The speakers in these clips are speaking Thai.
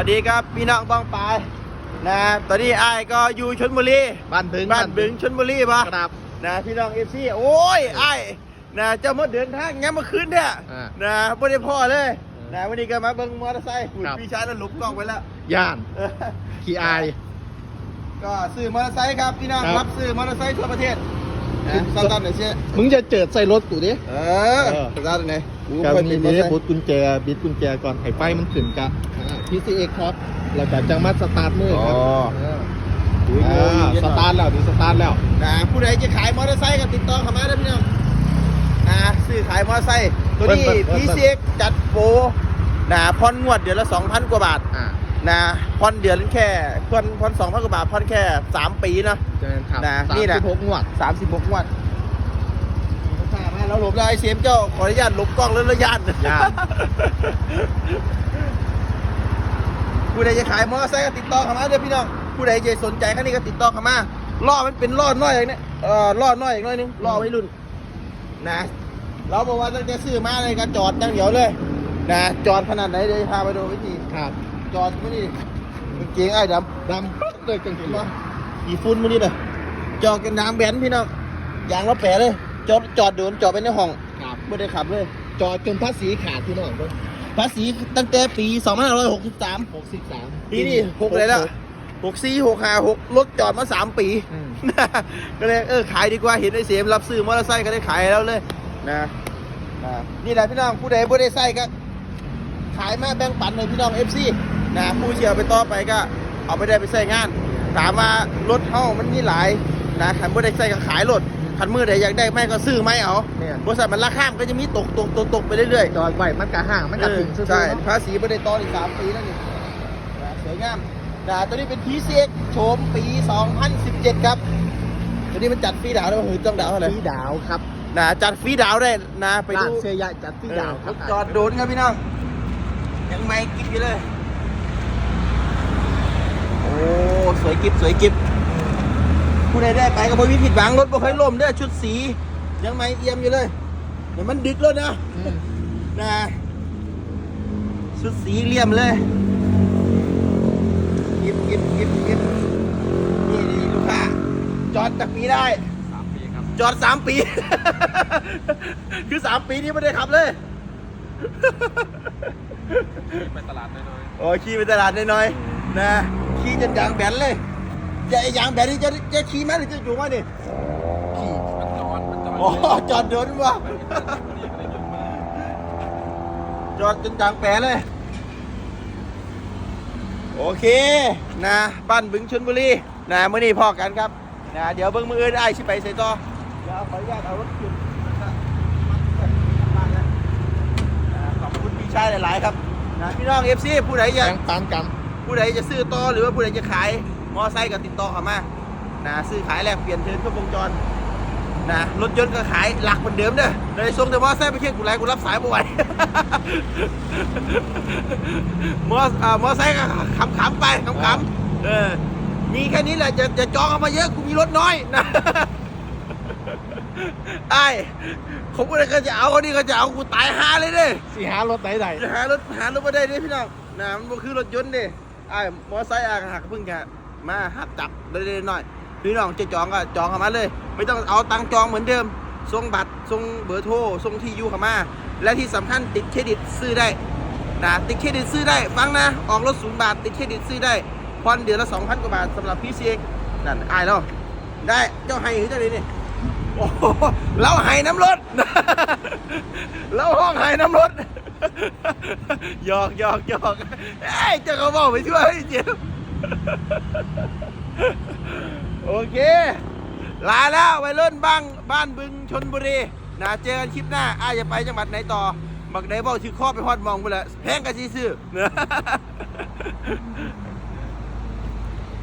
วัสดีครับพี่น้องบ้องปลายนะตอนนี้ไอ้ายก็อยู่ชนบุรีบ้านบึงบ้านบึงชนบุรีปะครับนะพี่น้องเอฟซีโอ้ยไอ้ายนะเจ้ามาเดินทางงั้นเมื่อคืนเนี่ยอ่านะไม่ได้พ่อเลยเออนะวันนี้ก็มาเบิ้งมอเตอร์ไซค์หุ่นครับ พี่ชายแล้วหลบกล้องไปแล้ว ย่านเออขี้อาย ก็ซื้อมอเตอร์ไซค์ครับพี่น้องครับ รับซื้อมอเตอร์ไซค์ทั่วประเทศ นะนะสั้นๆหน่อยเชี่ยมึงจะเจิดใส่รถกูดิเออเออสั้นๆหน่อยกูกับค่อยมีปิดมอนี้เตอร์ไซบุค์ดกุญแจบิดกุญแจก่อนให้ไฟมันขึ้นกะพีซีเอ็กครับแล้วก็จังมาสตาร์ทมือครับอ๋อเอออ่าสตาร์ทแล้วดิสตาร์ทแล้วนะผู้ใดจะขายมอเตอร์ไซค์ก็ติดต่อเข้ามาได้พี่น้องนะซื้อขายมอเตอร์ไซค์ตัวนี้เปิ้ลเปิ้ลพีเปิ้ลซีจัดโปรนะผ่อนงวดเดือนละ2,000 กว่าบาทอ่า นะผ่อนเดือนแค่ผ่อนผ่อน2,000กว่าบาทผ่อนแค่3ปีนะเจริญครับนะสามนี่นะสิบหกงวด36งวดข้ามาแล้วหลบเลยไอ้เสียมเจ้าขออนุญาตหลบกล้องแล้วระยานย่านผู้ใดจะขายมอเตอร์ไซค์ก็ติดต่อเข้ามาเด้อพี่น้องผู้ใดจะสนใจคันนี้ก็ติดต่อเข้ามาล้อมันเป็นล้อน้อยอย่างนี้เอ่อล้อน้อยอย่างน้อยนึงล้อไว้รุ่นนะ เราบอกว่าตั้งแต่ซื้อมาเลยก็จอดอย่างเดียวเลย นะจอดขนาดไหนเดี๋ยวจะพาไปดูวิธีครับจอดมานี่เก่งไอ้ดดำปึ๊ดเลยจังำเห็เห็นนปะปะอีฟุ้นมานี่เลยจอดกันน้ำแบนพี่น้องยางรถแปะเลย จอดจอดเดินจอดไปในห้องครับไม่ได้ขับเลย จอดจนภาษีขาดพี่น้องเพิ่นภาษีตั้งแต่ปี 2563หกสิบสามปีนี้หกเลยแล้ว64 656รถจอดมา3ปีอืมก็เลยเออขายดีกว่าเห็นไอ้เสียมรับซื้อมอเตอร์ไซค์ก็ได้ขายแล้วเลยนะนะนี่แหละพี่น้องผู้ใดผู้ใดใส่ก็ ขายมาแบ่งปันในพี่น้อง FC นะผู้เชียร์ไปต่อไปก็เอาไปได้ไปใส่งาน ถามว่ารถเฮ้ามันมีหลายนะขันผู้ใดใส่ก็ขายรถขันมือใดอยากได้ไม่ก็ซื้อไม่เอาเนี่ยบริษัทมันราคามันก็จะมีตกตกตกตกไปเรื่อยๆจอดไว้มันกะห่างมันกะถึงซื่อๆใช่เนาะภาษีบริตอนอีกสามปีแล้วนี่นะสวยงามนะตัวนี้เป็น PCX โฉมปี 2017 ครับ ตัวนี้มันจัดฟรีดาวได้ไหมหรือต้องดาวเท่าไหร่ฟรีดาวครับนะจัดฟรีดาวได้นะไปร้าดูนเสียใหญ่จัดฟรีดาวคเอรัอบจอดโดนครับพี่น้อง ยังไม่กิบอยู่เลย โอ้สวยกิบสวยกิบผู้ใดได้ไปก็บ่มีผิดหวังรถบ่เคยล่มเด้อชุดสี ยังไม่เอี่ยมอยู่เลยเดี๋ยวมันดึกแล้วนะอืมนะชุดสีเหลี่ยมเลยกิบกิบกิบกิบนี่นี่ลูกค้าจอดจากปีได้สามปีครับจอดสามปี คือสามปีนี้ไม่ได้ขับเลย ไปตลาดน้อยโอ้ยขี่ไปตลาดน้อยๆนะขี่จนยางแบนเลยจะไอ้ยางแบนนี่จะจะขี่ไหมหรือจะอยู่ไหมนี่ขี่ๆมันจอดมันจอดโอ้จอดเดินวะจอดจนยางแปรเลย โอเคนะบ้านบึงชนบุรีนะมื่อนี้พอกันครับนะเดี๋ยวเบิ้งมืออื่นได้ชิไปใส่ต่อเดี๋ยวขออนุญาตเอารถขึ้นนะบ้านนะนะขอบคุณพี่ ชายหลาย ๆ ครับนะพี่น้องเอฟซีผู้ใดอยากแบ่งปันกัน ผู้ใดจะซื้อต่อหรือว่าผู้ใดจะขายมอไซค์ก็ติดต่อเข้ามานะซื้อขายแลกเปลี่ยนเทิร์นครบวงจรนะรถยนต์ก็ขายหลักเหมือนเดิมเด้อเลยส่งแต่มอไซค์ไปเที่ยงกูไรกูรับสายบ่ไหวมออ่ามอไซค์ก็ขำๆไปขำๆเออมีแค่นี้แหละจะจะจองเอามาเยอะกูมีรถน้อยนะ ไอ้ผมก็เลยก็จะเอาคนนี้ก็จะเอากูตายหาเลยเด้สี่หารถไหนใดจะหารถหารถมาได้เด้พี่น้องนะมันบ่คือรถยนต์เด้ไอ้มอไซค์อะหักเพิ่งแค่มาหักจับได้ๆหน่อยพี่น้องจะจองก็จองเข้ามาเลย ไม่ต้องเอาตังค์จองเหมือนเดิมส่งบัตรส่งเบอร์โทรส่งที่อยู่เข้ามา และที่สำคัญติดเครดิตซื้อได้นะติดเครดิตซื้อได้ฟังนะออกรถศูนย์บาทติดเครดิตซื้อได้ผ่อนเดือนละ2,000กว่าบาทสำหรับ PCX นั่นอายแล้วได้เจ้าให้หรือเจ้าเลยนี่ โอ้โหเราให้น้ำรถ เราห้องให้น้ำรถหยอกหยอกหยอกเอ้ยเจะเขาบอกไปช่วยให้เจ็บโอเค ลาแล้วไปเล่นบ้างบ้านบึงชนบุรีนะเจอกันคลิปหน้าอ้ายจะไปจังหวัดไหนต่อ บักไหนบอกถือข้อบไปฮอดมองไปเลยแพงกันซื้อๆนะ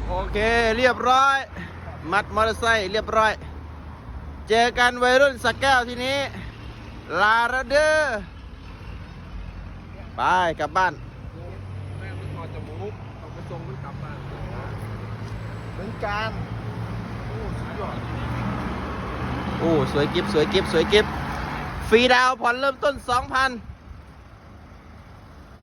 โอเคเรียบร้อย มัดมอเตอร์ไซค์เรียบร้อย เจอกันวัยรุ่นสักแก้วทีนี้ ลาระเด้อไปกลับบ้านแม่มันถอดจมูกต้องไปส่งมันกลับบ้านเหมือนกันโอ้สวยกิฟสวยกิฟสวยกิฟฟรีดาวน์ผ่อนเริ่มต้น 2,000